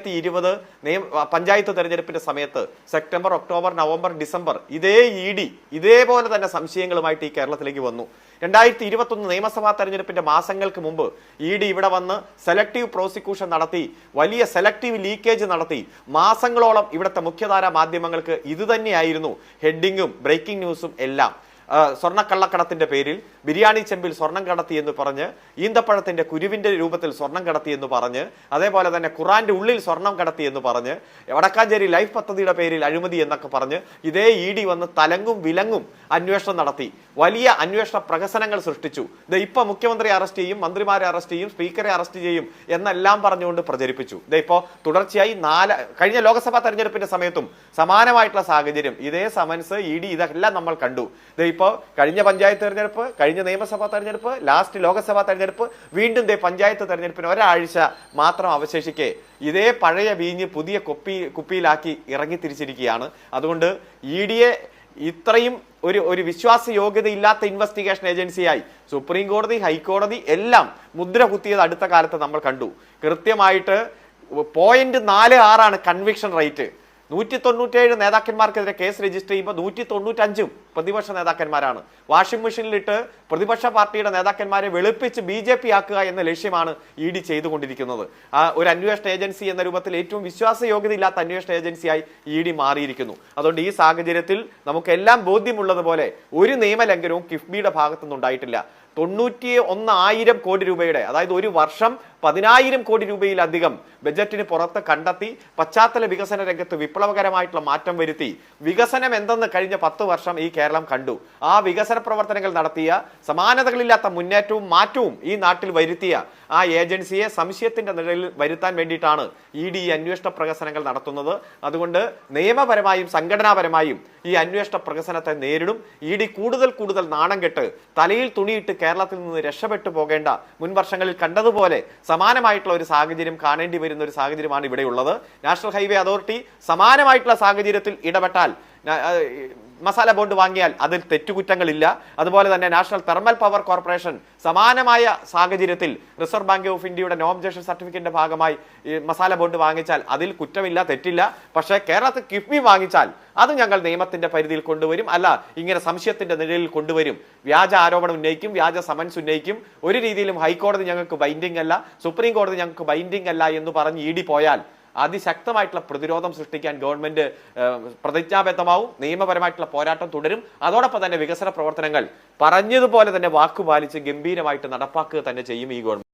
രണ്ടായിരത്തി ഇരുപത് നിയമ പഞ്ചായത്ത് തെരഞ്ഞെടുപ്പിന്റെ സമയത്ത് സെപ്റ്റംബർ ഒക്ടോബർ നവംബർ ഡിസംബർ ഇതേ ഇ ഡി ഇതേപോലെ തന്നെ സംശയങ്ങളുമായിട്ട് ഈ കേരളത്തിലേക്ക് വന്നു. രണ്ടായിരത്തി ഇരുപത്തൊന്ന് നിയമസഭാ തെരഞ്ഞെടുപ്പിന്റെ മാസങ്ങൾക്ക് മുമ്പ് ഇ ഡി ഇവിടെ വന്ന് സെലക്ടീവ് പ്രോസിക്യൂഷൻ നടത്തി വലിയ സെലക്ടീവ് ലീക്കേജ് നടത്തി മാസങ്ങളോളം ഇവിടുത്തെ മുഖ്യധാര മാധ്യമങ്ങൾക്ക് ഇതുതന്നെയായിരുന്നു ഹെഡിങ്ങും ബ്രേക്കിംഗ് ന്യൂസും എല്ലാം. സ്വർണക്കള്ളക്കടത്തിന്റെ പേരിൽ ബിരിയാണി ചെമ്പിൽ സ്വർണം കടത്തി എന്ന് പറഞ്ഞ് ഈന്തപ്പഴത്തിന്റെ കുരുവിന്റെ രൂപത്തിൽ സ്വർണം കടത്തി എന്ന് പറഞ്ഞ് അതേപോലെ തന്നെ ഖുറാന്റെ ഉള്ളിൽ സ്വർണം കടത്തി എന്ന് പറഞ്ഞ് വടക്കാഞ്ചേരി ലൈഫ് പദ്ധതിയുടെ പേരിൽ അഴിമതി എന്നൊക്കെ പറഞ്ഞ് ഇതേ ഇ ഡി വന്ന് തലങ്ങും വിലങ്ങും അന്വേഷണം നടത്തി. വലിയ അന്വേഷണ പ്രഹസനങ്ങൾ സൃഷ്ടിച്ചു. ഇത് ഇപ്പൊ മുഖ്യമന്ത്രി അറസ്റ്റ് ചെയ്യും മന്ത്രിമാരെ അറസ്റ്റ് ചെയ്യും സ്പീക്കറെ അറസ്റ്റ് ചെയ്യും എന്നെല്ലാം പറഞ്ഞുകൊണ്ട് പ്രചരിപ്പിച്ചു. ഇത് തുടർച്ചയായി നാല് കഴിഞ്ഞ ലോക്സഭാ തെരഞ്ഞെടുപ്പിന്റെ സമയത്തും സമാനമായിട്ടുള്ള സാഹചര്യം. ഇതേ സമൻസ് ഇ ഡി ഇതെല്ലാം നമ്മൾ കണ്ടു. ഇത് ഇപ്പോ കഴിഞ്ഞ പഞ്ചായത്ത് തെരഞ്ഞെടുപ്പ് കഴിഞ്ഞ നിയമസഭാ തെരഞ്ഞെടുപ്പ് ലാസ്റ്റ് ലോക്സഭാ തെരഞ്ഞെടുപ്പ് വീണ്ടും ദേ പഞ്ചായത്ത് തെരഞ്ഞെടുപ്പിന് ഒരാഴ്ച മാത്രം അവശേഷിക്കെ ഇതേ പഴയ വീഞ്ഞ് പുതിയ കൊപ്പി കുപ്പിയിലാക്കി ഇറങ്ങി തിരിച്ചിരിക്കുകയാണ് അതുകൊണ്ട് ഇ ഡിയെ ഇത്രയും ഒരു ഒരു വിശ്വാസ യോഗ്യതയില്ലാത്ത ഇൻവെസ്റ്റിഗേഷൻ ഏജൻസിയായി സുപ്രീം കോടതി ഹൈക്കോടതി എല്ലാം മുദ്ര കുത്തിയത് അടുത്ത കാലത്ത് നമ്മൾ കണ്ടു. കൃത്യമായിട്ട് പോയിന്റ് നാല് ആറാണ് കൺവിക്ഷൻ റേറ്റ് നൂറ്റി തൊണ്ണൂറ്റേഴ് നേതാക്കന്മാർക്കെതിരെ കേസ് രജിസ്റ്റർ ചെയ്യുമ്പോൾ നൂറ്റി തൊണ്ണൂറ്റഞ്ചും പ്രതിപക്ഷ നേതാക്കന്മാരാണ്. വാഷിംഗ് മെഷീനിലിട്ട് പ്രതിപക്ഷ പാർട്ടിയുടെ നേതാക്കന്മാരെ വെളുപ്പിച്ച് ബി ജെ പി ആക്കുക എന്ന ലക്ഷ്യമാണ് ഇ ഡി ചെയ്തുകൊണ്ടിരിക്കുന്നത്. ഒരു അന്വേഷണ ഏജൻസി എന്ന രൂപത്തിൽ ഏറ്റവും വിശ്വാസയോഗ്യതയില്ലാത്ത അന്വേഷണ ഏജൻസിയായി ഇ ഡി മാറിയിരിക്കുന്നു. അതുകൊണ്ട് ഈ സാഹചര്യത്തിൽ നമുക്കെല്ലാം ബോധ്യമുള്ളതുപോലെ ഒരു നിയമലംഘനവും കിഫ്ബിയുടെ ഭാഗത്തുനിന്ന് ഉണ്ടായിട്ടില്ല തൊണ്ണൂറ്റി ഒന്നായിരം കോടി രൂപയുടെ അതായത് ഒരു വർഷം പതിനായിരം കോടി രൂപയിലധികം ബജറ്റിന് പുറത്ത് കണ്ടെത്തി പശ്ചാത്തല വികസന രംഗത്ത് വിപ്ലവകരമായിട്ടുള്ള മാറ്റം വരുത്തി. വികസനം എന്തെന്ന് കഴിഞ്ഞ പത്ത് വർഷം ഈ കേരളം കണ്ടു. ആ വികസന പ്രവർത്തനങ്ങൾ നടത്തിയ സമാനതകളില്ലാത്ത മുന്നേറ്റവും മാറ്റവും ഈ നാട്ടിൽ വരുത്തിയ ആ ഏജൻസിയെ സംശയത്തിന്റെ നിഴലിൽ വരുത്താൻ വേണ്ടിയിട്ടാണ് ഇ ഡി അന്വേഷണ പ്രകസനങ്ങൾ നടത്തുന്നത്. അതുകൊണ്ട് നിയമപരമായും സംഘടനാപരമായും ഈ അന്വേഷണ പ്രകസനത്തെ നേരിടും. ഇ ഡി കൂടുതൽ കൂടുതൽ നാണം കെട്ട് തലയിൽ തുണിയിട്ട് കേരളത്തിൽ നിന്ന് രക്ഷപ്പെട്ടു പോകേണ്ട മുൻ വർഷങ്ങളിൽ കണ്ടതുപോലെ സമാനമായിട്ടുള്ള ഒരു സാഹചര്യം കാണേണ്ടി വരുന്ന ഒരു സാഹചര്യമാണ് ഇവിടെയുള്ളത്. നാഷണൽ ഹൈവേ അതോറിറ്റി സമാനമായിട്ടുള്ള സാഹചര്യത്തിൽ ഇടപെട്ടാൽ മസാല ബോണ്ട് വാങ്ങിയാൽ അതിൽ തെറ്റുകുറ്റങ്ങളില്ല. അതുപോലെ തന്നെ നാഷണൽ തെർമൽ പവർ കോർപ്പറേഷൻ സമാനമായ സാഹചര്യത്തിൽ റിസർവ് ബാങ്ക് ഓഫ് ഇന്ത്യയുടെ നോ ഒബ്ജക്ഷൻ സർട്ടിഫിക്കറ്റിന്റെ ഭാഗമായി ഈ മസാല ബോണ്ട് വാങ്ങിച്ചാൽ അതിൽ കുറ്റമില്ല തെറ്റില്ല. പക്ഷേ കേരളത്തിൽ കിഫ്ബി വാങ്ങിച്ചാൽ അത് ഞങ്ങൾ നിയമത്തിന്റെ പരിധിയിൽ കൊണ്ടുവരും. അല്ല ഇങ്ങനെ സംശയത്തിന്റെ നിഴലിൽ കൊണ്ടുവരും. വ്യാജ ആരോപണം ഉന്നയിക്കും വ്യാജ സമൻസ് ഉന്നയിക്കും. ഒരു രീതിയിലും ഹൈക്കോടതി ഞങ്ങൾക്ക് ബൈൻഡിംഗ് അല്ല സുപ്രീം കോടതി ഞങ്ങൾക്ക് ബൈൻഡിംഗ് അല്ല എന്ന് പറഞ്ഞ് ഇ പോയാൽ അതിശക്തമായിട്ടുള്ള പ്രതിരോധം സൃഷ്ടിക്കാൻ ഗവൺമെന്റ് പ്രതിജ്ഞാബദ്ധമാവും നിയമപരമായിട്ടുള്ള പോരാട്ടം തുടരും. അതോടൊപ്പം തന്നെ വികസന പ്രവർത്തനങ്ങൾ പറഞ്ഞതുപോലെ തന്നെ വാക്കുപാലിച്ച് ഗംഭീരമായിട്ട് നടപ്പാക്കുക തന്നെ ചെയ്യും ഈ ഗവൺമെന്റ്